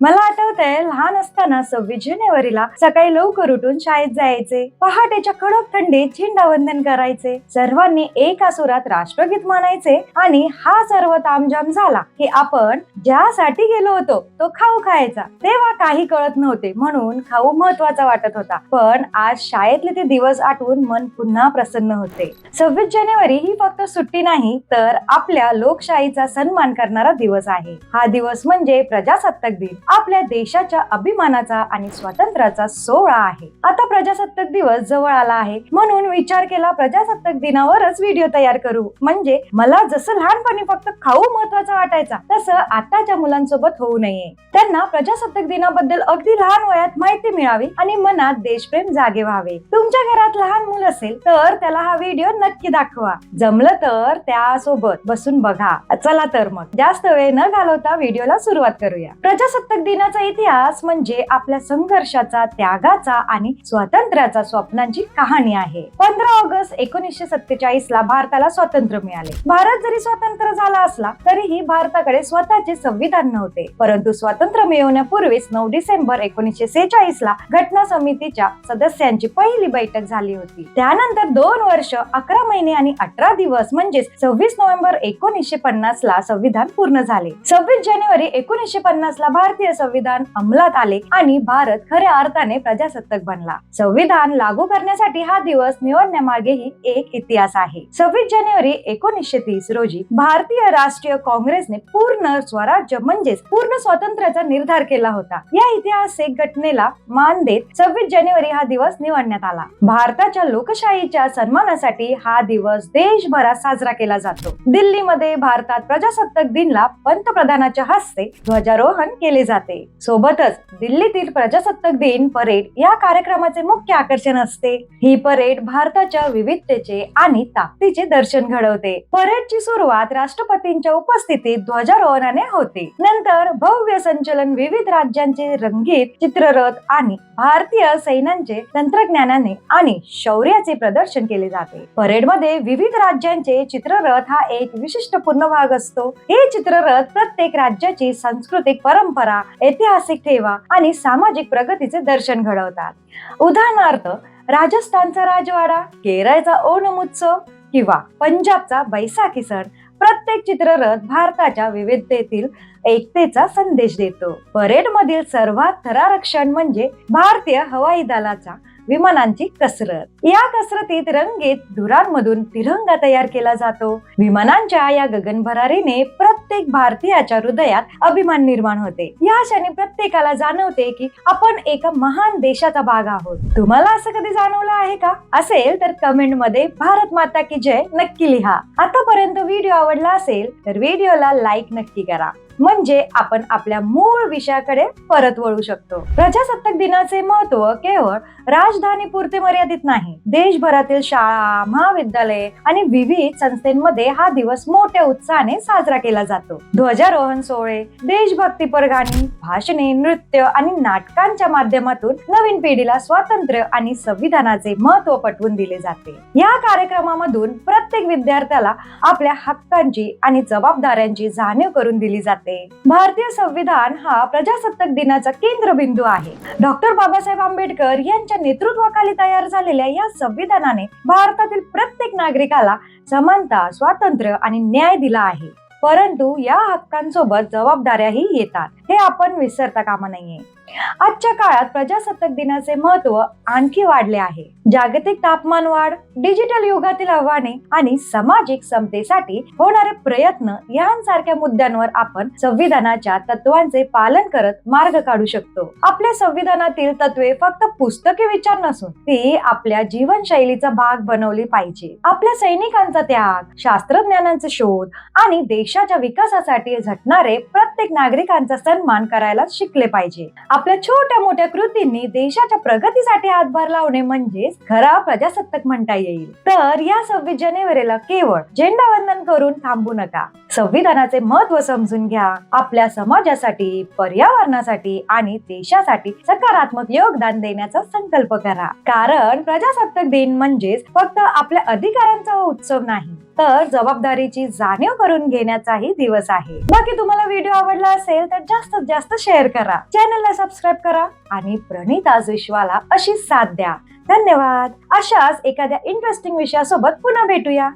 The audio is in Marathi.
मला आठवतंय लहान असताना सव्वीस जानेवारीला सकाळी लवकर उठून शाळेत जायचे. पहाटेच्या कडक थंडीत झेंडावंदन करायचे. सर्वांनी एका सुरात राष्ट्रगीत म्हणायचे आणि हा सर्व तामजाम झाला की आपण ज्यासाठी गेलो होतो तो खाऊ खायचा. तेव्हा काही कळत नव्हते म्हणून खाऊ महत्त्वाचा वाटत होता. पण आज शाळेतले ते दिवस आठवून मन पुन्हा प्रसन्न होते. सव्वीस जानेवारी ही फक्त सुट्टी नाही तर आपल्या लोकशाहीचा सन्मान करणारा दिवस आहे. हा दिवस म्हणजे प्रजासत्ताक दिन. आपल्या देशाच्या अभिमानाचा आणि स्वातंत्र्याचा सोहळा आहे. आता प्रजासत्ताक दिवस जवळ आला आहे. म्हणून विचार केला प्रजासत्ताक दिनावरच व्हिडिओ तयार करू. म्हणजे मला जसं लहानपणी फक्त खाऊ महत्त्वाचा वाटायचा तसं आताच्या मुलांसोबत होऊ नये. त्यांना प्रजासत्ताक दिनाबद्दल अगदी लहान वयात माहिती मिळावी आणि मनात देशप्रेम जागे व्हावे. तुमच्या घरात लहान मुल असेल तर त्याला हा व्हिडिओ नक्की दाखवा. जमलं तर त्यासोबत बसून बघा. चला तर मग. जास्त वेळ न घालवता व्हिडिओला सुरुवात करूया. प्रजासत्ताक दिनाचा इतिहास म्हणजे आपल्या संघर्षाचा त्यागाचा आणि स्वातंत्र्याचा स्वप्नांची कहाणी आहे. पंधरा ऑगस्ट एकोणीसशे सत्तेचाळीस ला भारताला स्वातंत्र्य मिळाले. भारत जरी स्वतंत्र झाला असला तरीही भारताकडे स्वतःचे संविधान नव्हते. परंतु स्वातंत्र्य मिळवण्यापूर्वीच नऊ डिसेंबर एकोणीसशे सेहेचाळीस ला घटना समितीच्या सदस्यांची पहिली बैठक झाली होती. त्यानंतर दोन वर्ष अकरा महिने आणि अठरा दिवस म्हणजेच सव्वीस नोव्हेंबर एकोणीसशे पन्नास ला संविधान पूर्ण झाले. सव्वीस जानेवारी एकोणीसशे पन्नास ला भारतीय संविधान अंमलात आले आणि भारत खऱ्या अर्थाने प्रजासत्ताक बनला. संविधान लागू करण्यासाठी हा दिवस निवडण्यामागेही एक इतिहास आहे. सव्वीस जानेवारी एकोणीसशे तीस रोजी भारतीय राष्ट्रीय काँग्रेसने पूर्ण स्वराज्य म्हणजेच पूर्ण स्वातंत्र्याचा निर्धार केला होता. या ऐतिहासिक घटनेला मान देत सव्वीस जानेवारी हा दिवस निवडण्यात आला. भारताच्या लोकशाहीच्या सन्मानासाठी हा दिवस देशभरात साजरा केला जातो. दिल्लीमध्ये भारतात प्रजासत्ताक दिनला पंतप्रधानाच्या हस्ते ध्वजारोहण केले जाते. सोबतच दिल्लीतील प्रजासत्ताक दिन परेड या कार्यक्रमाचे मुख्य आकर्षण असते. ही परेड भारताच्या विविधतेचे आणि ताकदीचे दर्शन घडवते. परेडची सुरुवात राष्ट्रपतींच्या उपस्थितीत ध्वजारोहणाने होते. नंतर भव्य संचलन विविध राज्यांचे रंगीत चित्ररथ आणि भारतीय सैन्यांचे तंत्रज्ञानाने आणि शौर्याचे प्रदर्शन केले जाते. परेडमध्ये विविध राज्यांचे चित्ररथ हा एक विशिष्ट पूर्ण भाग असतो. हे चित्ररथ प्रत्येक राज्याची सांस्कृतिक परंपरा ऐतिहासिक ठेवा आणि सामाजिक प्रगतीचे दर्शन घडवतात. उदाहरणार्थ राजस्थानचा राजवाडा केरळचा ओणम उत्सव किंवा पंजाबचा बैसाखी सण प्रत्येक चित्ररथ भारताच्या विविधतेतील एकतेचा संदेश देतो. परेड मधील सर्वात थरारक्षण म्हणजे भारतीय हवाई दलाचा विमानांची कसरत. या कसरतीत रंगीत धुरांमधून तिरंगा तयार केला जातो. विमानांच्या या गगनभरारीने प्रत्येक भारतीयाच्या हृदयात अभिमान निर्माण होते. या क्षणी प्रत्येकाला जाणवते की आपण एका महान देशाचा भाग आहोत. तुम्हाला असं कधी जाणवलं आहे का? असेल तर कमेंटमध्ये भारत माता की जय नक्की लिहा. आतापर्यंत व्हिडिओ आवडला असेल तर व्हिडिओला लाईक नक्की करा. म्हणजे आपण आपल्या मूळ विषयाकडे परत वळू शकतो. प्रजासत्ताक दिनाचे महत्त्व केवळ राजधानी पुरते मर्यादित नाही देशभरातील शाळा महाविद्यालये आणि विविध संस्थांमध्ये हा दिवस मोठ्या उत्साहाने साजरा केला जातो. ध्वजारोहण सोहळे देशभक्तीपर गाणी भाषणे नृत्य आणि नाटकांच्या माध्यमातून नवीन पिढीला स्वातंत्र्य आणि संविधानाचे महत्त्व पटवून दिले जाते. या कार्यक्रमामधून प्रत्येक विद्यार्थ्याला आपल्या हक्कांची आणि जबाबदाऱ्यांची जाणीव करून दिली जाते. भारतीय संविधान हा प्रजासत्ताक दिनाचा केंद्रबिंदू आहे. डॉक्टर बाबासाहेब आंबेडकर यांच्या नेतृत्वाखाली तयार झालेल्या या संविधानाने भारतातील प्रत्येक नागरिकाला समानता स्वातंत्र्य आणि न्याय दिला आहे. परंतु या हक्कांसोबत जबाबदाऱ्याही येतात. हे आपण विसरता कामा नाहीये आजच्या काळात प्रजासत्ताक दिनाचे महत्त्व आणखी वाढले आहे. जागतिक तापमान वाढ डिजिटल युगातील आव्हाने आणि सामाजिक समतेसाठी होणारे प्रयत्न यांसारख्या मुद्द्यांवर आपण संविधानाच्या तत्वांचे पालन करत मार्ग काढू शकतो. आपल्या संविधानातील तत्वे फक्त पुस्तके विचार नसून ती आपल्या जीवनशैलीचा भाग बनवली पाहिजे. आपल्या सैनिकांचा त्याग शास्त्रज्ञानांचे शोध आणि देशाच्या विकासासाठी झटणारे प्रत्येक नागरिकांचा सन्मान करायला शिकले पाहिजे. आपल्या छोट्या मोठ्या कृतींनी देशाच्या प्रगतीसाठी हातभार लावणे म्हणजेच खरा प्रजासत्ताक म्हणता येईल. तर या सव्वीस जानेवारीला केवळ झेंडावंदन करून थांबू नका. संविधानाचे महत्त्व समजून घ्या. आपल्या समाजासाठी पर्यावरणासाठी आणि देशासाठी सकारात्मक योगदान देण्याचा संकल्प करा. कारण प्रजासत्ताक दिन म्हणजेच फक्त आपल्या अधिकारांचा उत्सव नाही तर जबाबदारीची जाणीव करून घेण्याचाही दिवस आहे. बाकी तुम्हाला व्हिडिओ आवडला असेल तर जास्तीत जास्त शेअर करा. चॅनलला सबस्क्राईब करा आणि प्रणित आज विश्वाला अशी साथ द्या. धन्यवाद. अशाच एखाद्या इंटरेस्टिंग विषयासोबत पुन्हा भेटूया.